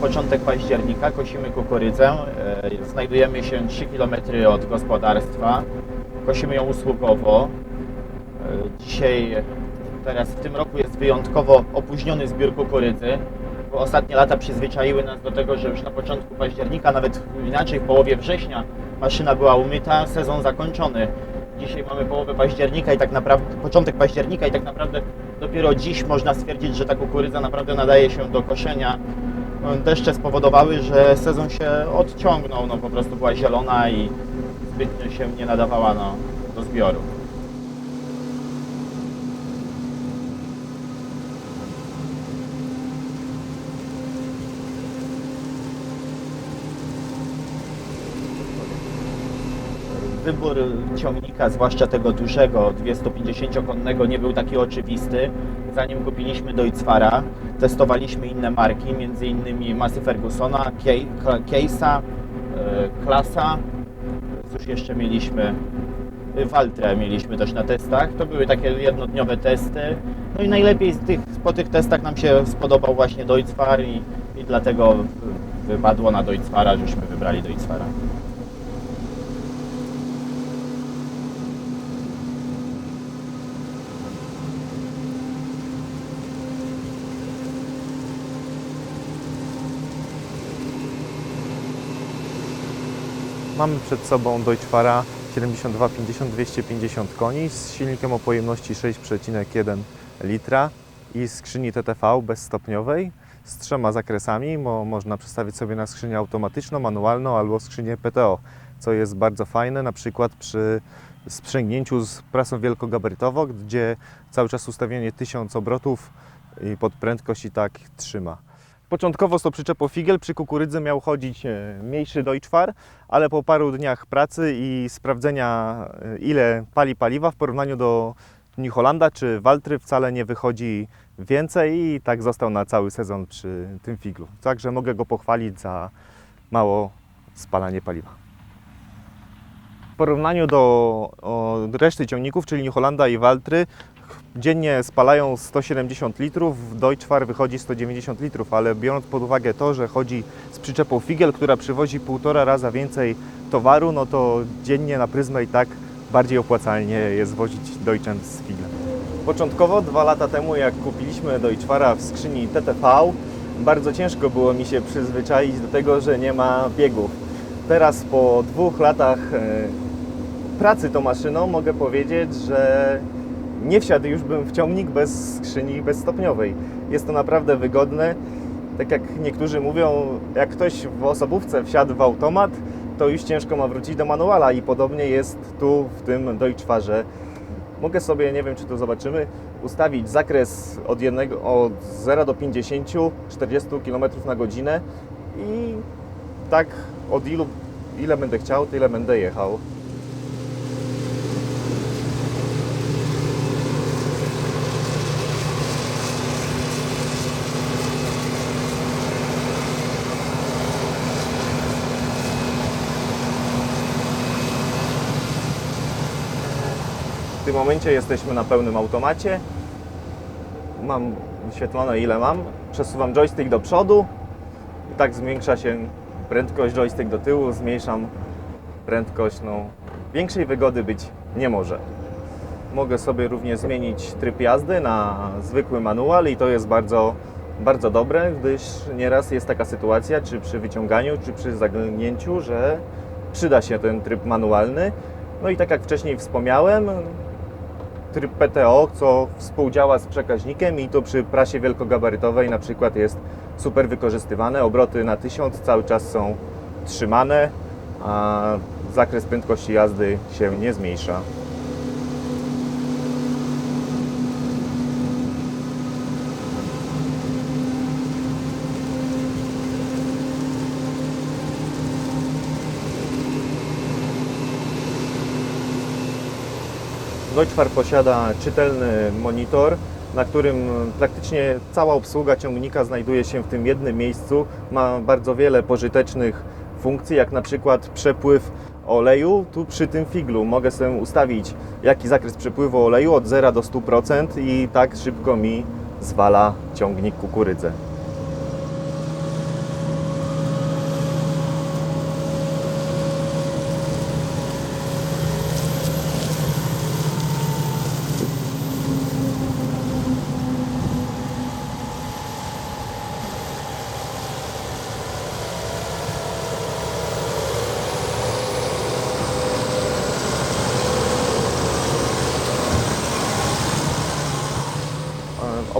początek października, kosimy kukurydzę. E, Znajdujemy się 3 km od gospodarstwa. Kosimy ją usługowo. E, Dzisiaj, teraz w tym roku jest wyjątkowo opóźniony zbiór kukurydzy, bo ostatnie lata przyzwyczaiły nas do tego, że już na początku października, nawet inaczej w połowie września maszyna była umyta, sezon zakończony. Dzisiaj mamy połowę października i tak naprawdę, początek października i tak naprawdę dopiero dziś można stwierdzić, że ta kukurydza naprawdę nadaje się do koszenia. No, Deszcze spowodowały, że sezon się odciągnął, no po prostu była zielona i zbytnio się nie nadawała no, do zbioru. Wybór ciągnika, zwłaszcza tego dużego, 250-konnego, nie był taki oczywisty. Zanim kupiliśmy Deutzfara, testowaliśmy inne marki, innymi Massey Fergusona, Case'a, e, Klasa. Cóż jeszcze mieliśmy? Y, Waltrę mieliśmy też na testach. To były takie jednodniowe testy. No i najlepiej tych, po tych testach nam się spodobał właśnie Deutzfar i, i dlatego wypadło na Deutzfara, żeśmy wybrali Deutzfara. Mamy przed sobą Deutschfara 7250 250 koni z silnikiem o pojemności 6,1 litra i skrzyni TTV bezstopniowej z trzema zakresami, bo można przestawić sobie na skrzynię automatyczną, manualną albo skrzynię PTO, co jest bardzo fajne na przykład przy sprzęgnięciu z prasą wielkogabarytową, gdzie cały czas ustawienie 1000 obrotów pod prędkość i tak trzyma. Początkowo z tą przyczepą Figel przy kukurydzy miał chodzić e, mniejszy Deutschfar, ale po paru dniach pracy i sprawdzenia e, ile pali paliwa w porównaniu do New czy Waltry wcale nie wychodzi więcej i tak został na cały sezon przy tym Figlu. Także mogę go pochwalić za mało spalanie paliwa. W porównaniu do reszty ciągników, czyli New i Waltry, dziennie spalają 170 litrów, Deutschfar wychodzi 190 litrów, ale biorąc pod uwagę to, że chodzi z przyczepą Figel, która przywozi półtora raza więcej towaru, no to dziennie na pryzmę i tak bardziej opłacalnie jest wozić Deutschen z Figlem. Początkowo, dwa lata temu, jak kupiliśmy Deutschfara w skrzyni TTV, bardzo ciężko było mi się przyzwyczaić do tego, że nie ma biegów. Teraz po dwóch latach e, pracy tą maszyną mogę powiedzieć, że nie wsiadł już bym w ciągnik bez skrzyni bezstopniowej. Jest to naprawdę wygodne. Tak jak niektórzy mówią, jak ktoś w osobówce wsiadł w automat, to już ciężko ma wrócić do manuala i podobnie jest tu w tym Deutschfarze. Mogę sobie, nie wiem czy to zobaczymy, ustawić zakres od, jednego, od 0 do 50, 40 km na godzinę i tak od ilu, ile będę chciał, tyle będę jechał. Tym momencie jesteśmy na pełnym automacie. Mam wyświetlone ile mam. Przesuwam joystick do przodu i tak zwiększa się prędkość, joystick do tyłu, zmniejszam prędkość. No, większej wygody być nie może. Mogę sobie również zmienić tryb jazdy na zwykły manual i to jest bardzo, bardzo dobre, gdyż nieraz jest taka sytuacja, czy przy wyciąganiu, czy przy zaglądnięciu, że przyda się ten tryb manualny. No i tak jak wcześniej wspomniałem, tryb PTO, co współdziała z przekaźnikiem i to przy prasie wielkogabarytowej na przykład jest super wykorzystywane. Obroty na 1000 cały czas są trzymane, a zakres prędkości jazdy się nie zmniejsza. Deutschfar posiada czytelny monitor, na którym praktycznie cała obsługa ciągnika znajduje się w tym jednym miejscu. Ma bardzo wiele pożytecznych funkcji, jak na przykład przepływ oleju. Tu przy tym figlu mogę sobie ustawić jaki zakres przepływu oleju od 0 do 100% i tak szybko mi zwala ciągnik kukurydzę.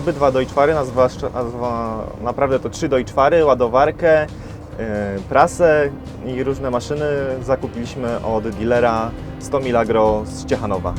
Obydwa Deutschfary, na zwłaszcza, nazwa, naprawdę to trzy Deutschfary, ładowarkę, e, prasę i różne maszyny zakupiliśmy od dealera 100 Milagro z Ciechanowa.